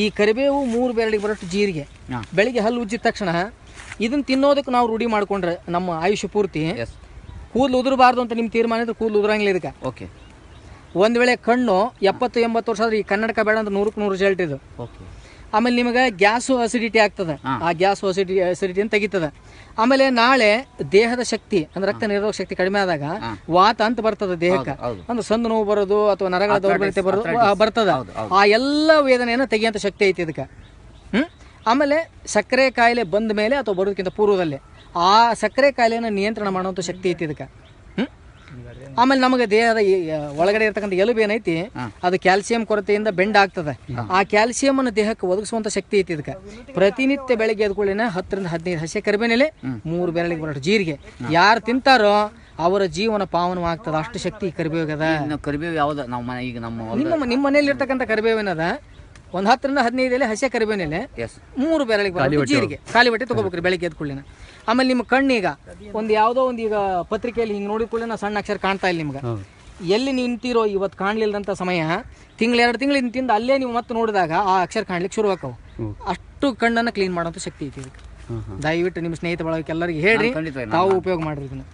ಈ ಕರಿಬೇವು ಮೂರು ಬೆರಳಿಗೆ ಬರೋಷ್ಟು ಜೀರಿಗೆ. ಬೆಳಿಗ್ಗೆ ಹಲ್ಲು ಉಜ್ಜಿದ ತಕ್ಷಣ ಇದನ್ನ ತಿನ್ನೋದಕ್ಕೆ ನಾವು ರೂಢಿ ಮಾಡ್ಕೊಂಡ್ರೆ ನಮ್ಮ ಆಯುಷ್ಯ ಪೂರ್ತಿ. ಕೂದಲು ಉದುರಬಾರ್ದು ಅಂತ ನಿಮ್ಮ ತೀರ್ಮಾನ ಇದ್ರೆ ಕೂದಲು ಉದುರಂಗಿಲ್ಲ ಇದಕ್ಕೆ. ಓಕೆ ಒಂದು ವೇಳೆ ಕಣ್ಣು ಎಪ್ಪತ್ತು ಎಂಬತ್ತು ವರ್ಷ ಆದ್ರೆ ಈ ಕನ್ನಡಕ ಬೇಡ ಅಂತ ನೂರಕ್ಕೆ ನೂರು ರಿಸಲ್ಟ್ ಇದು. ಓಕೆ ಆಮೇಲೆ ನಿಮಗೆ ಗ್ಯಾಸು ಅಸಿಡಿಟಿ ಆಗ್ತದೆ. ಆ ಗ್ಯಾಸು ಅಸಿಡಿ ಅಸಿಡಿಟಿಯನ್ನು ತೆಗಿತದೆ. ಆಮೇಲೆ ನಾಳೆ ದೇಹದ ಶಕ್ತಿ ಅಂದ್ರೆ ರಕ್ತ ನಿರೋಧಕ ಶಕ್ತಿ ಕಡಿಮೆ ಆದಾಗ ವಾತ ಅಂತ ಬರ್ತದೆ ದೇಹಕ್ಕೆ. ಅಂದ್ರೆ ಸಂದು ನೋವು ಬರೋದು ಅಥವಾ ನರಗಳ ದೌರ್ಬಲ್ಯತೆ ಬರೋದು ಆ, ಬರ್ತದೆ. ಆ ಎಲ್ಲ ವೇದನೆಯನ್ನು ತೆಗಿಯಂತ ಶಕ್ತಿ ಐತಿ ಇದಕ್ಕೆ. ಹ್ಮ್? ಆಮೇಲೆ ಸಕ್ಕರೆ ಕಾಯಿಲೆ ಬಂದ ಮೇಲೆ ಅಥವಾ ಬರೋದಕ್ಕಿಂತ ಪೂರ್ವದಲ್ಲಿ ಆ ಸಕ್ಕರೆ ಕಾಯಿಲೆಯನ್ನು ನಿಯಂತ್ರಣ ಮಾಡುವಂಥ ಶಕ್ತಿ ಐತಿ ಇದಕ್ಕೆ. ಆಮೇಲೆ ನಮಗೆ ದೇಹದ ಈ, ಆ, ಒಳಗಡೆ ಇರ್ತಕ್ಕಂಥ ಎಲುಬು ಏನೈತಿ. ಅದು ಕ್ಯಾಲ್ಸಿಯಂ ಕೊರತೆಯಿಂದ ಬೆಂಡ್ ಆಗ್ತದೆ. ಆ ಕ್ಯಾಲ್ಸಿಯಂ ಅನ್ನು ದೇಹಕ್ಕೆ ಒದಗಿಸುವಂತ ಶಕ್ತಿ ಐತಿ ಇದಕ್ಕೆ. ಪ್ರತಿನಿತ್ಯ ಬೆಳಗ್ಗೆ ಎದ್ಕೊಳ್ಳಿನ ಹತ್ತರಿಂದ ಹದಿನೈದು ಹಸಿ ಕರಿಬೇನೆಲೆ ಮೂರು ಬೆರಳಿಗೆ ಬರೋಷ್ಟು ಜೀರಿಗೆ. ಯಾರು ತಿಂತಾರೋ ಅವರ ಜೀವನ ಪಾವನವಾಗ್ತದೆ ಅಷ್ಟು ಶಕ್ತಿ ಈ ಅದ ಇನ್ನು ಕರಿಬೇವು ಯಾವ್ದು? ನಾವು ಮನೆ ಈಗ ನಮ್ಮ ನಿಮ್ಮ ನಿಮ್ಮ ಮನೆಯಲ್ಲಿ ಇರ್ತಕ್ಕಂಥ ಕರಿಬೇವಿನದ ಒಂದು ಹತ್ತರಿಂದ ಹದಿನೈದು ಎಲೆ ಹಸಿ ಕರಿಬೇನೆಲೆ ಮೂರು ಬೆರಳಿಗೆ ಬರೋದು ಜೀರಿಗೆ. ಖಾಲಿ ಬಟ್ಟೆ ತಗೋಬೇಕ್ರಿ ಬೆಳಿಗ್ಗೆ ಎದ್ದ ಕೂಡಲಿನ. ಆಮೇಲೆ ನಿಮ್ಮ ಕಣ್ಣೀಗ ಒಂದು ಯಾವುದೋ ಒಂದು ಈಗ ಪತ್ರಿಕೆಯಲ್ಲಿ ಹಿಂಗೆ ನೋಡಿದ ಕೂಡಲೇ ಸಣ್ಣ ಅಕ್ಷರ ಕಾಣ್ತಾ ಇಲ್ಲ ನಿಮ್ಗ. ಎಲ್ಲಿ ನಿಂತಿರೋ ಇವತ್ತು ಕಾಣ್ಲಿಲ್ದಂತ ಸಮಯ ತಿಂಗಳು ಎರಡು ತಿಂಗಳು ನಿಂತಿಂದ ಅಲ್ಲೇ ನೀವು ಮತ್ತೆ ನೋಡಿದಾಗ ಆ ಅಕ್ಷರ ಕಾಣ್ಲಿಕ್ಕೆ ಶುರು ಆಕವು ಅಷ್ಟು ಕಣ್ಣನ್ನು ಕ್ಲೀನ್ ಮಾಡೋಂಥ ಶಕ್ತಿ ಐತಿ ಇದಕ್ಕೆ. ದಯವಿಟ್ಟು ನಿಮ್ಮ ಸ್ನೇಹಿತ ಬಳಗಕ್ಕೆ ಎಲ್ಲರಿಗೂ ಹೇಳ್ರಿ. ತಾವು ಉಪಯೋಗ ಮಾಡ್ರಿ ಇದನ್ನ.